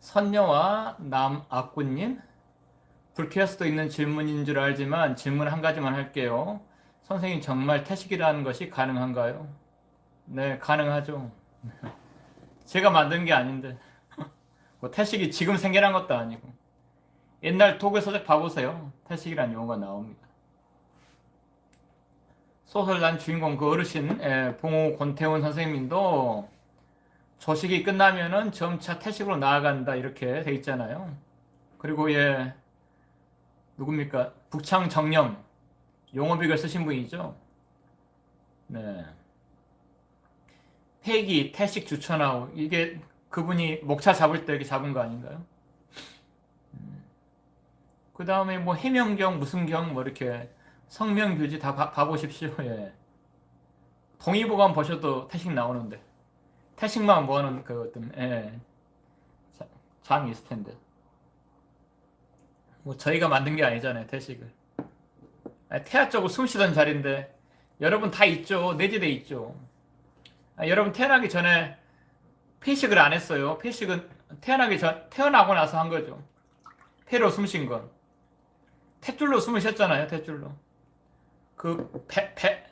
선녀와 남아꾸님 불쾌할 수도 있는 질문인 줄 알지만 질문 한 가지만 할게요. 선생님 정말 태식이라는 것이 가능한가요? 네, 가능하죠. 제가 만든 게 아닌데 뭐 태식이 지금 생겨난 것도 아니고 옛날 독일 서적 봐보세요. 태식이라는 용어가 나옵니다. 소설 난 주인공 그 어르신 예, 봉호 권태훈 선생님도 조식이 끝나면은 점차 태식으로 나아간다 이렇게 돼 있잖아요. 그리고 예 누굽니까 북창 정념 용어빅을 쓰신 분이죠. 네. 폐기 태식 주천하우 이게 그분이 목차 잡을 때 이렇게 잡은 거 아닌가요? 그 다음에 뭐 해명경 무슨 경 뭐 이렇게 성명규지 다 봐, 봐보십시오. 예. 동의보감 보셔도 태식 나오는데 태식만 뭐하는 그 어떤 예. 자- 장이 있을 텐데. 뭐 저희가 만든 게 아니잖아요 태식을. 아니, 태아 쪽으로 숨 쉬던 자리인데 여러분 다 있죠. 내재돼 있죠. 아, 여러분 태어나기 전에 폐식을 안 했어요. 폐식은 태어나기 전 태어나고 나서 한 거죠. 폐로 숨 쉰 건. 탯줄로 숨을 쉬었잖아요 탯줄로. 그 배, 배,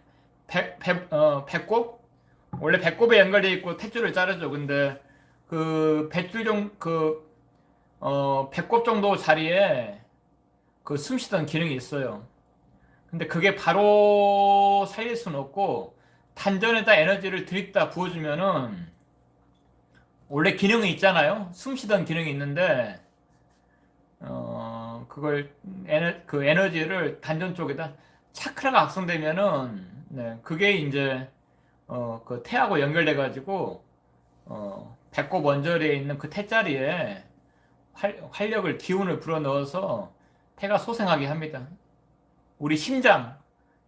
배, 배, 어, 배꼽 원래 배꼽에 연결돼 있고 탯줄을 자르죠. 근데 그 배줄 정그 어, 배꼽 정도 자리에 그 숨쉬던 기능이 있어요. 근데 그게 바로 살릴 수는 없고 단전에다 에너지를 들이다 부어주면은 원래 기능이 있잖아요. 숨쉬던 기능이 있는데 어 그걸 에너 그 에너지를 단전 쪽에다 차크라가 악성되면은 네 그게 이제 어, 그 태하고 연결돼 가지고 어, 배꼽 원절에 있는 그 태자리에 활, 활력을 기운을 불어 넣어서 태가 소생하게 합니다. 우리 심장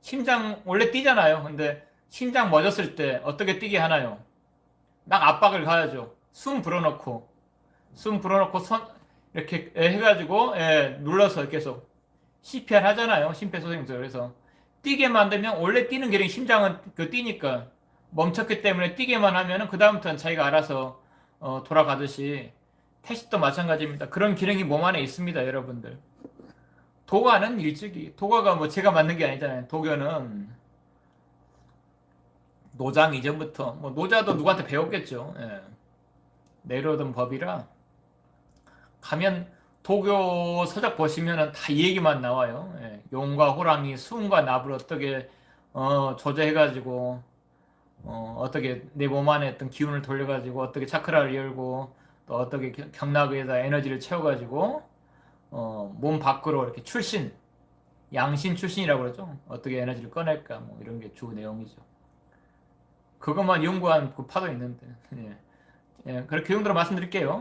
심장 원래 뛰잖아요. 근데 심장 멎었을 때 어떻게 뛰게 하나요? 막 압박을 가야죠. 숨 불어넣고 숨 불어넣고 손 이렇게 해가지고 예, 눌러서 계속 CPR 하잖아요. 심폐소생술 그래서 뛰게 만들면 원래 뛰는 기능이 심장은 그 뛰니까 멈췄기 때문에 뛰게만 하면은 그 다음부터는 자기가 알아서 어, 돌아가듯이 태식도 마찬가지입니다. 그런 기능이 몸 안에 있습니다, 여러분들. 도가는 일찍이 도가가 뭐 제가 만든 게 아니잖아요. 도교는 노장 이전부터 뭐 노자도 누구한테 배웠겠죠. 예. 내려오던 법이라 가면 도교 서적 보시면은 다 이 얘기만 나와요. 예. 용과 호랑이, 수은과 납을 어떻게 어, 조제해가지고 어, 어떻게 내 몸 안에 어떤 기운을 돌려가지고 어떻게 차크라를 열고 또 어떻게 겨- 경락에다 에너지를 채워가지고 어, 몸 밖으로 이렇게 출신 양신 출신이라고 그러죠. 어떻게 에너지를 꺼낼까 뭐 이런 게 주 내용이죠. 그것만 연구한 그 파도 있는데 예. 예, 그렇게 그 정도로 말씀드릴게요.